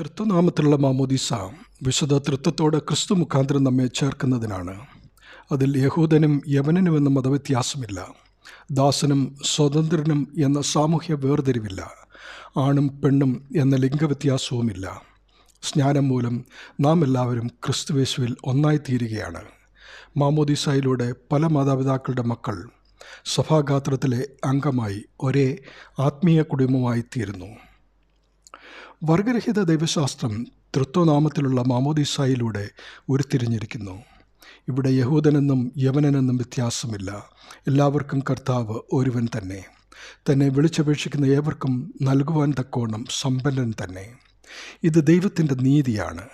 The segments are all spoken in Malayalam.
തൃത്വനാമത്തിലുള്ള മാമോദീസ വിശുദ്ധ തൃത്വത്തോട് ക്രിസ്തു മുഖാന്തരം നമ്മെ ചേർക്കുന്നതിനാണ്. അതിൽ യഹൂദനും യവനനും എന്ന മതവ്യത്യാസമില്ല. ദാസനും സ്വതന്ത്രനും എന്ന സാമൂഹ്യ വേർതിരിവില്ല. ആണും പെണ്ണും എന്ന ലിംഗവ്യത്യാസവുമില്ല. സ്നാനം മൂലം നാം എല്ലാവരും ക്രിസ്തുവേശുവിൽ ഒന്നായിത്തീരുകയാണ്. മാമോദിസയിലൂടെ പല മാതാപിതാക്കളുടെ മക്കൾ സഭാഗാത്രത്തിലെ അംഗമായി ഒരേ ആത്മീയ കുടുംബമായി തീരുന്നു വർഗരഹിത ദൈവശാസ്ത്രം തൃത്വനാമത്തിലുള്ള മാമോദീസായിലൂടെ ഉരുത്തിരിഞ്ഞിരിക്കുന്നു. ഇവിടെ യഹൂദനെന്നും യവനനെന്നും വ്യത്യാസമില്ല. എല്ലാവർക്കും കർത്താവ് ഒരുവൻ തന്നെ. തന്നെ വിളിച്ചപേക്ഷിക്കുന്ന ഏവർക്കും നൽകുവാൻ തക്കോണം സമ്പന്നൻ തന്നെ. ഇത് ദൈവത്തിന്റെ നീതിയാണ്.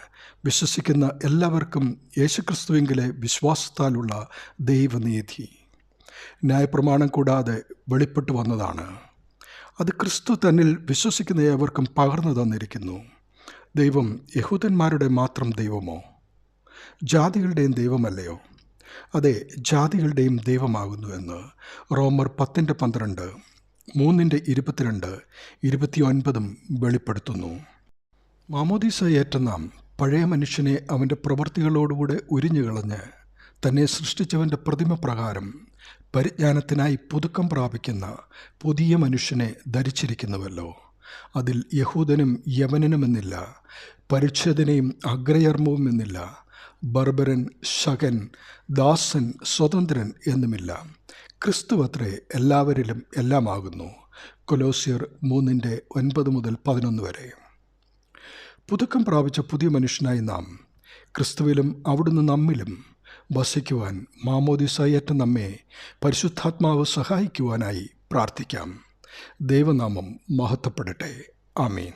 വിശ്വസിക്കുന്ന എല്ലാവർക്കും യേശുക്രിസ്തുവിങ്കിലെ വിശ്വാസത്താലുള്ള ദൈവനീതി. ന്യായപ്രമാണം കൂടാതെ വെളിപ്പെട്ടു വന്നതാണ്. അത് ക്രിസ്തു തന്നിൽ വിശ്വസിക്കുന്ന ഏവർക്കും പകർന്നു തന്നിരിക്കുന്നു. ദൈവം യഹൂദന്മാരുടെ മാത്രം ദൈവമോ? ജാതികളുടെയും ദൈവമല്ലയോ? അതെ ജാതികളുടെയും ദൈവമാകുന്നു എന്ന് റോമർ പത്തിന്റെ പന്ത്രണ്ട് മൂന്നിന്റെ ഇരുപത്തിരണ്ട് ഇരുപത്തിയൊൻപതും വെളിപ്പെടുത്തുന്നു. മാമോദീസ ഏറ്റ നാം പഴയ മനുഷ്യനെ അവന്റെ പ്രവൃത്തികളോടുകൂടെ ഉരിഞ്ഞു കളഞ്ഞ് തന്നെ സൃഷ്ടിച്ചവന്റെ പ്രതിമ പ്രകാരം പരിജ്ഞാനത്തിനായി പുതുക്കം പ്രാപിക്കുന്ന പുതിയ മനുഷ്യനെ ധരിച്ചിരിക്കുന്നുവല്ലോ. അതിൽ യഹൂദനും യവനനുമെന്നില്ല പരിച്ഛേദനയും അഗ്രയർമ്മവും എന്നില്ല ബർബരൻ ശകൻ ദാസൻ സ്വതന്ത്രൻ എന്നുമില്ല. ക്രിസ്തുവത്രേ എല്ലാവരിലും എല്ലാമാകുന്നു. കൊലോസിയർ മൂന്നിന്റെ ഒൻപത് മുതൽ പതിനൊന്ന് വരെ. പുതുക്കം പ്രാപിച്ച പുതിയ മനുഷ്യനായി നാം ക്രിസ്തുവിലും അവിടുന്ന് നമ്മിലും വസിക്കുവാൻ മാമോദിസയേറ്റ നമ്മെ പരിശുദ്ധാത്മാവ് സഹായിക്കുവാനായി പ്രാർത്ഥിക്കാം. ദൈവനാമം മഹത്വപ്പെടട്ടെ. ആമീൻ.